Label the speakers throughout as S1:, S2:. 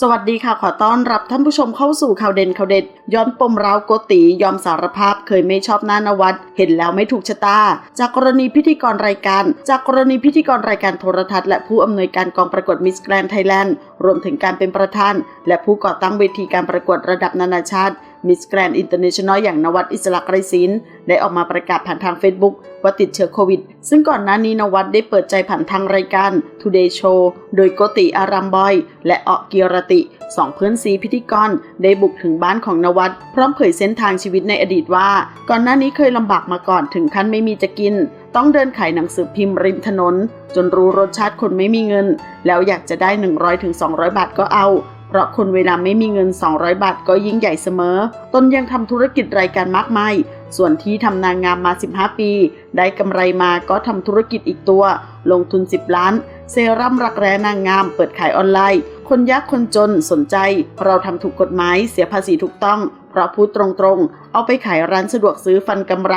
S1: สวัสดีค่ะขอต้อนรับท่านผู้ชมเข้าสู่ข่าวเด่นข่าวเด็ด ย้อนปมราวโกติยอมสารภาพเคยไม่ชอบหน้านวัด เห็นแล้วไม่ถูกชะตา จากกรณีพิธีกรรายการ จากกรณีพิธีกรรายการโทรทัศน์และผู้อำนวยการกองประกวดมิสแกรนด์ไทยแลนด์รวมถึงการเป็นประธาน และผู้ก่อตั้งเวทีการประกวดระดับนานาชาติ มิสแกรนอินเตอร์เนชั่นแนลอย่างนวัดอิสระไกรศิลป์ได้ออกมาประกาศผ่านทาง Facebook ว่าติดเชื้อโควิด ซึ่งก่อนหน้านี้นวัดได้เปิดใจผ่านทางรายการ Today Show โดยโกติอารามบอย และออกเกียรติสองเพื่อนซีพิธีกร ได้บุกถึงบ้านของนวัดพร้อมเผยเส้นทางชีวิตในอดีตว่า ก่อนหน้านี้เคยลำบากมาก่อนถึงขั้นไม่มีจะกิน ต้องเดินขายหนังสือพิมพ์ริมถนน จนรู้รสชาติคนไม่มีเงิน แล้วอยากจะได้ 100-200 บาทก็เอา เพราะคนเวลาไม่มีเงิน 200 บาทก็ยิ่งใหญ่เสมอ ตนยังทำธุรกิจรายการมากมาย ส่วนที่ทำนางงามมา 15 ปี ได้กำไรมาก็ทำธุรกิจอีกตัว ลงทุน 10 ล้าน เซรั่มรักแร้นางงามเปิดขายออนไลน์ คนยากคนจนสนใจ เราทำถูกกฎหมายเสียภาษีถูกต้อง เพราะพูดตรงๆ เอาไปขายร้านสะดวกซื้อฟันกำไร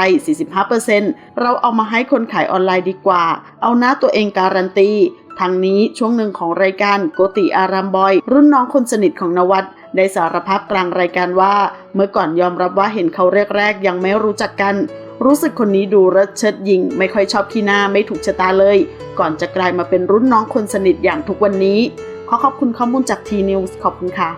S1: 45%เราเอามาให้คนขายออนไลน์ดีกว่า เอาหน้าตัวเองการันตีทางนี้ช่วงหนึ่งของรายการโกติอารามบอย รุ่นน้องคนสนิทของนวัดได้สารภาพกลางรายการว่า เมื่อก่อนยอมรับว่าเห็นเขาแรกๆ ยังไม่รู้จักกัน รู้สึกคนนี้ดูรัดเชิดยิง ไม่ค่อยชอบขี้หน้าไม่ถูกชะตาเลย ก่อนจะกลายมาเป็นรุ่นน้องคนสนิทอย่างทุกวันนี้ ขอขอบคุณข้อมูลจากทีนิวส์ขอบคุณค่ะ